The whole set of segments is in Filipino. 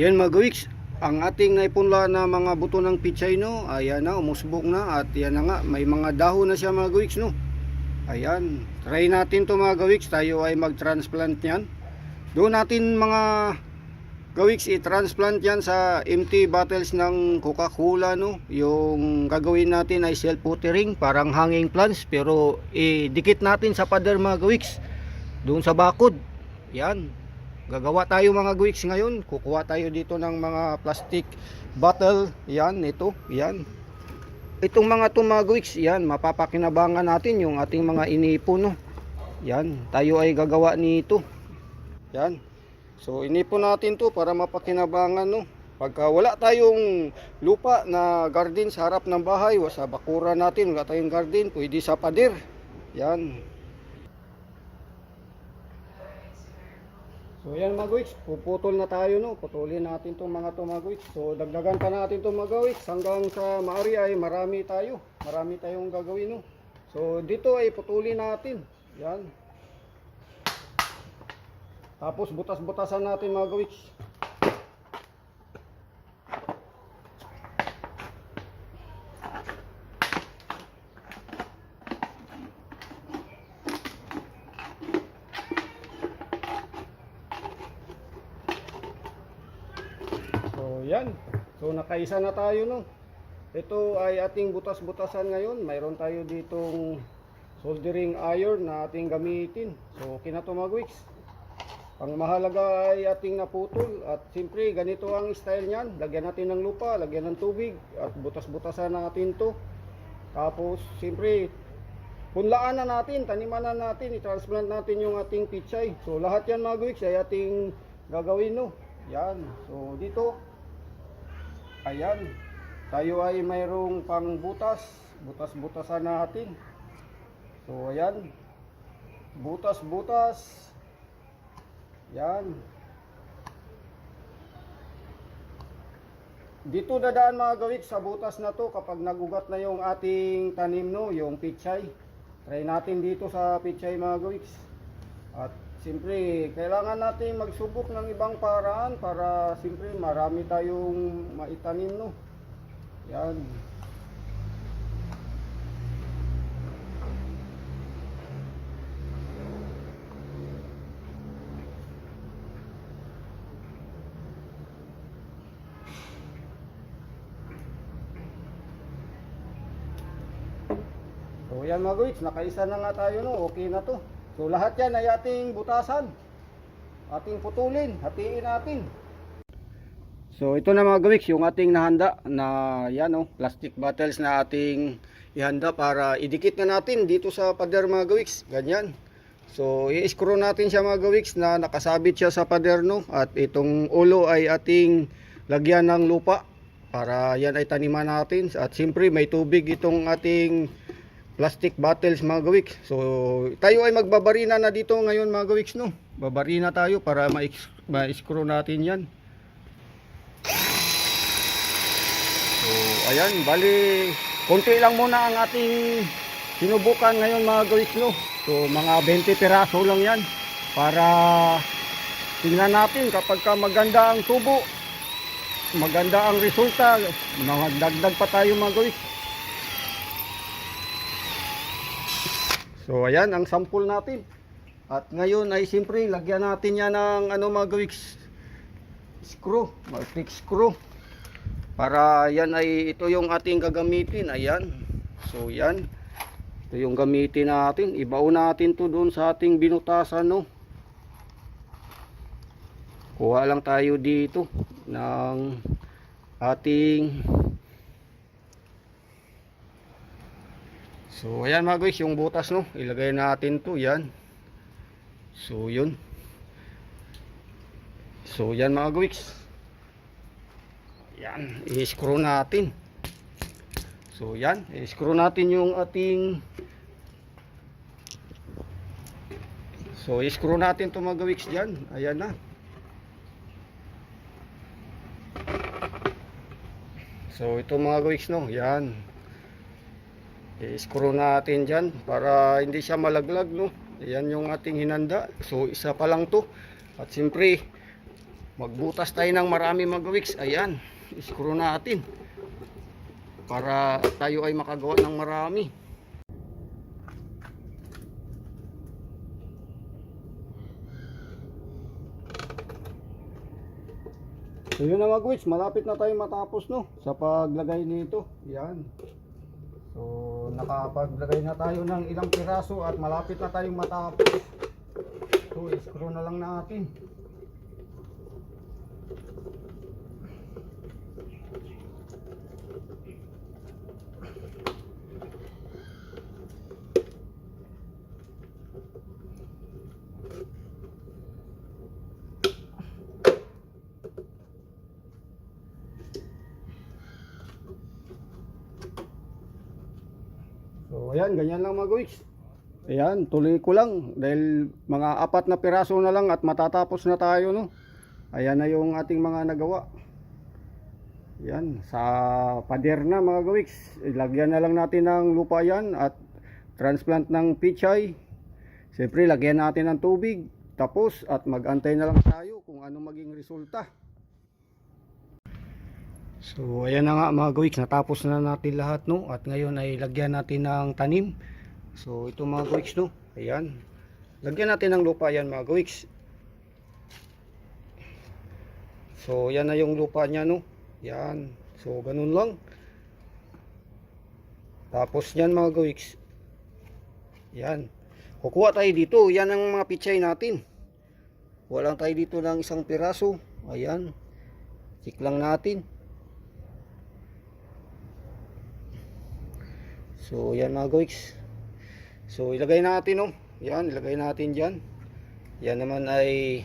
Ayan mga gawiks, ang ating naipunla na mga buto ng pichay no, ayan na, umusbok na at yan na nga, may mga dahon na siya mga gawiks no. Ayan, try natin to mga gawiks, tayo ay mag-transplant yan. Doon natin mga gawiks i-transplant yan sa empty bottles ng Coca-Cola no. Yung gagawin natin ay self-watering, parang hanging plants pero idikit natin sa pader mga gawiks. Doon sa bakod. Yan, gagawa tayo mga guwiks ngayon. Kukuha tayo dito ng mga plastic bottle. Yan ito. Yan. Itong mga to mga guwiks yan mapapakinabangan natin yung ating mga inipon no? Yan tayo ay gagawa nito. Yan. So inipon natin to para mapakinabangan no? Pagka wala tayong lupa na garden sa harap ng bahay o sa bakura natin wala tayong garden pwede sa pader. Yan So yan mga guwiks, puputol na tayo no, putulin natin tong mga to mga guwiks. So dagdagan pa natin tong mga guwiks hanggang sa maari ay marami tayo, marami tayong gagawin no. So dito ay putulin natin, yan. Tapos butas-butasan natin mga guwiks. So yan. So nakaisa na tayo no. Ito ay ating butas-butasan ngayon. Mayroon tayo ditong soldering iron na ating gamitin. So okay na to mga weeks. Ang mahalaga ay ating naputol at siyempre ganito ang style niyan. Lagyan natin ng lupa, lagyan ng tubig at butas-butasan natin to. Tapos siyempre punlaan na natin, taniman na natin, i-transplant natin yung ating pichay. So lahat yan mga weeks ay ating gagawin no. Yan. So dito Ayan. Tayo ay mayroong pang butas. Butas-butasan natin. So ayan. Butas-butas. Yan. Dito dadaan mga gawik sa butas na to kapag nagugat na yung ating tanim no, yung pichay. Try natin dito sa pichay mga gawiks. At siyempre, kailangan natin magsubok ng ibang paraan para siyempre marami tayong maitanim no. Yan. So yan mga guys, nakaisa na nga tayo no, okay na to. So lahat yan ay ating butasan. Ating putulin, hatiin natin. So ito na mga gawiks, yung ating nahanda na yan oh, plastic bottles na ating ihanda para idikit na natin dito sa pader mga gawiks. Ganyan. So i-screw natin siya mga gawiks na nakasabit siya sa pader no at itong ulo ay ating lagyan ng lupa para yan ay taniman natin at siyempre may tubig itong ating plastic bottles mga gawiks. So tayo ay magbabarina na dito ngayon mga gawiks no. Babarina tayo para ma-screw natin yan. So, ayan, bali, konti lang muna ang ating sinubukan ngayon mga guys, no? So, mga 20 piraso lang yan para tingnan natin kapag ka maganda ang tubo, maganda ang resulta, magdagdag pa tayo mga guys. So, ayan ang sample natin. At ngayon ay siyempre, lagyan natin yan ng ano mga gawiks, screw, mag-click screw. Para yan ay ito yung ating gagamitin. Ayan. So yan. Ito yung gamitin natin. Ibaon natin to doon sa ating binutasan no. Kuha lang tayo dito ng ating So ayan mga guys, yung butas no, ilagay natin to, yan. So yun. So yan mga guys. Yan, i-screw natin. So yan, i-screw natin yung ating So i-screw natin to mga gawiks diyan. Ayan na. So ito mga gawiks no, yan. I-screw natin diyan para hindi siya malaglag no. Ayan yung ating hinanda. So isa pa lang to. At siyempre magbutas tayo ng marami mga gawiks. Ayan, screw natin. Para tayo ay makagawa ng marami. So yun na mga gawiks, malapit na tayo matapos no sa paglagay nito. Yan. Nakapaglagay na tayo ng ilang piraso at malapit na tayong matapos. So screw na lang natin. Ayan, ganyan lang mga gawiks. Ayan, tuloy ko lang dahil mga apat na piraso na lang at matatapos na tayo no. Ayan na yung ating mga nagawa. Yan, sa pader na mga gawiks. Ilagyan na lang natin ng lupa yan at transplant ng pichay. Siyempre, lagyan natin ng tubig. Tapos at magantay na lang tayo kung ano maging resulta. So ayan na nga mga gawiks, natapos na natin lahat no at ngayon ay lagyan natin ng tanim. So ito mga gawiks no, ayan. Lagyan natin ng lupa yan mga gawiks. So yan na yung lupa niya no. Yan. So ganun lang. Tapos yan mga gawiks. Yan. Kukuha tayo dito, yan ang mga pichay natin. Kuha lang tayo dito ng isang piraso. Ayan. Check lang natin. So yan mga goiks. So ilagay natin oh. Yan, ilagay natin diyan. Yan naman ay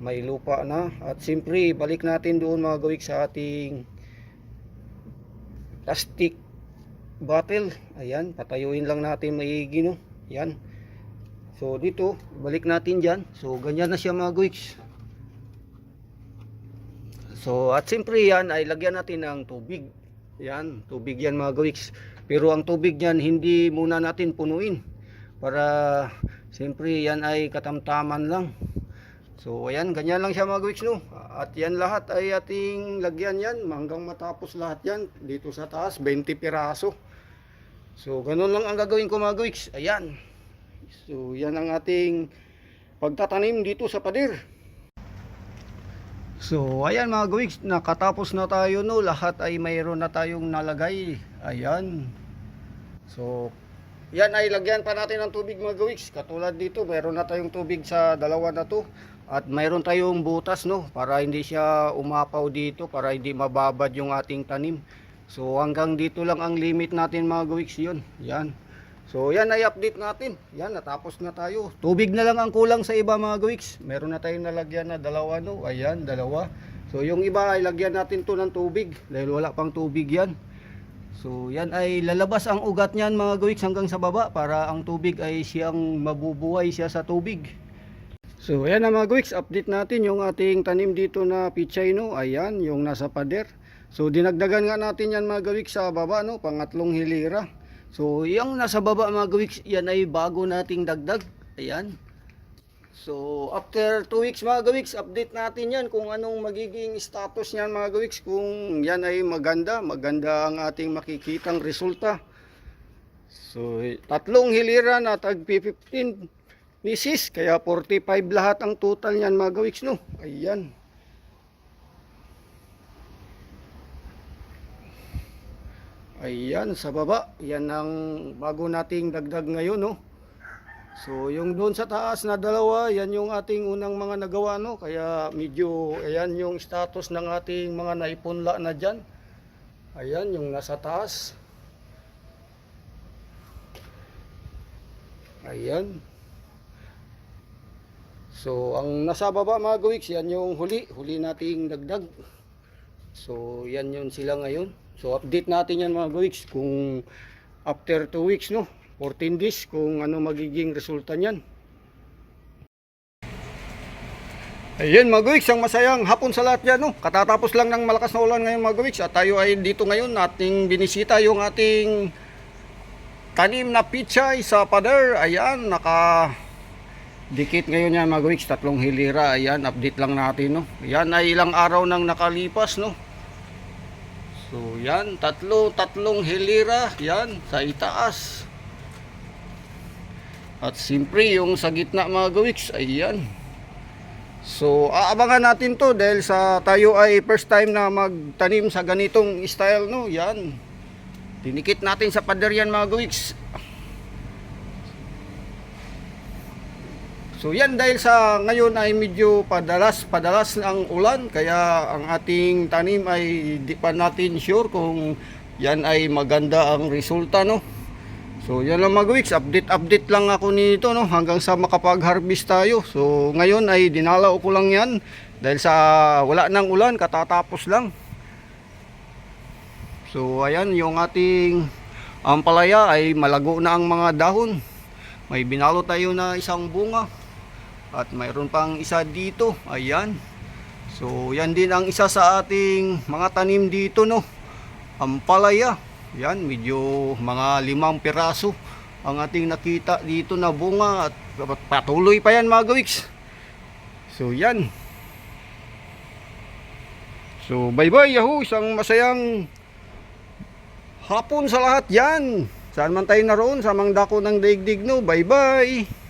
may lupa na at siyempre balik natin doon mga goiks sa ating plastic bottle. Ayan, patayuin lang natin maigi no. Yan. So dito, balik natin diyan. So ganyan na siya mga goiks. So at siyempre yan ay lagyan natin ng tubig. Yan, tubig yan mga gawiks. Pero ang tubig yan hindi muna natin punuin. Para siyempre yan ay katamtaman lang. So ayan, ganyan lang siya mga gawiks no. At yan lahat ay ating lagyan yan hanggang matapos lahat yan dito sa taas 20 piraso. So ganun lang ang gagawin ko mga gawiks. Ayan. So yan ang ating pagtatanim dito sa pader. So, ayan mga gawiks, nakatapos na tayo no. Lahat ay mayroon na tayong nalagay. Ayan. So, yan ay lagyan pa natin ng tubig mga gawiks. Katulad dito, mayroon na tayong tubig sa dalawa na to. At mayroon tayong butas no, para hindi siya umapaw dito, para hindi mababad yung ating tanim. So, hanggang dito lang ang limit natin mga gawiks yun. Yan. So yan ay update natin. Yan natapos na tayo. Tubig na lang ang kulang sa iba mga gawiks. Meron na tayong nalagyan na dalawa no. Ayan, dalawa. So yung iba ay lagyan natin to ng tubig dahil wala pang tubig yan. So yan ay lalabas ang ugat niyan mga gawiks hanggang sa baba para ang tubig ay siyang mabubuhay siya sa tubig. So ayan na mga gawiks, update natin yung ating tanim dito na pichay no. Ayan, yung nasa pader. So dinagdagan nga natin yan mga gawiks sa baba no, pangatlong hilira. So, yung nasa baba mga gawiks, yan ay bago nating dagdag. Ayan. So, after 2 weeks mga gawiks, update natin yan kung anong magiging status niyan mga gawiks. Kung yan ay maganda, maganda ang ating makikitang resulta. So, tatlong hilira na tag 15 misis, kaya 45 lahat ang total niyan mga gawiks no. Ayan. Ayan, sa baba. Yan ang bago nating dagdag ngayon, no? So, yung doon sa taas na dalawa, yan yung ating unang mga nagawa, no? Kaya medyo, ayan yung status ng ating mga naipunla na dyan. Ayan, yung nasa taas. Ayan. So, ang nasa baba mga gawiks, yan yung huli. Huli nating dagdag. So, yan yun sila ngayon. So, update natin yan mga gawiks kung after 2 weeks, no? 14 days kung ano magiging resulta niyan. Ayun mga gawiks, ang masayang hapon sa lahat yan, no? Katatapos lang ng malakas na ulan ngayon mga gawiks at tayo ay dito ngayon ating binisita yung ating tanim na pichay sa pader. Ayan, naka dikit ngayon yan mga gawiks, tatlong hilira. Ayan, update lang natin, no. Yan ay ilang araw nang nakalipas, no. So, yan, tatlo, tatlong hilira, yan, sa itaas. At siyempre, yung sa gitna mga gawiks, ayan. So, aabangan natin to dahil sa tayo ay first time na magtanim sa ganitong style, no, yan. Tinikit natin sa pader yan mga gawiks. So yan dahil sa ngayon ay medyo padalas padalas ang ulan kaya ang ating tanim ay di pa natin sure kung yan ay maganda ang resulta no. So yan lang mga weeks, update update lang ako nito no hanggang sa makapag-harvest tayo. So ngayon ay dinalaw ko lang yan dahil sa wala nang ulan katatapos lang. So ayan yung ating ampalaya ay malago na ang mga dahon. May binalo tayo na isang bunga. At mayroon pang isa dito. Ayan. So, yan din ang isa sa ating mga tanim dito, no. Ampalaya. Yan, medyo mga limang piraso ang ating nakita dito na bunga. At patuloy pa yan mga gawiks. So, yan. So, bye-bye, yahoo! Isang masayang hapon sa lahat yan. Saan man tayo naroon, sa mang dako ng daigdig, no. Bye-bye!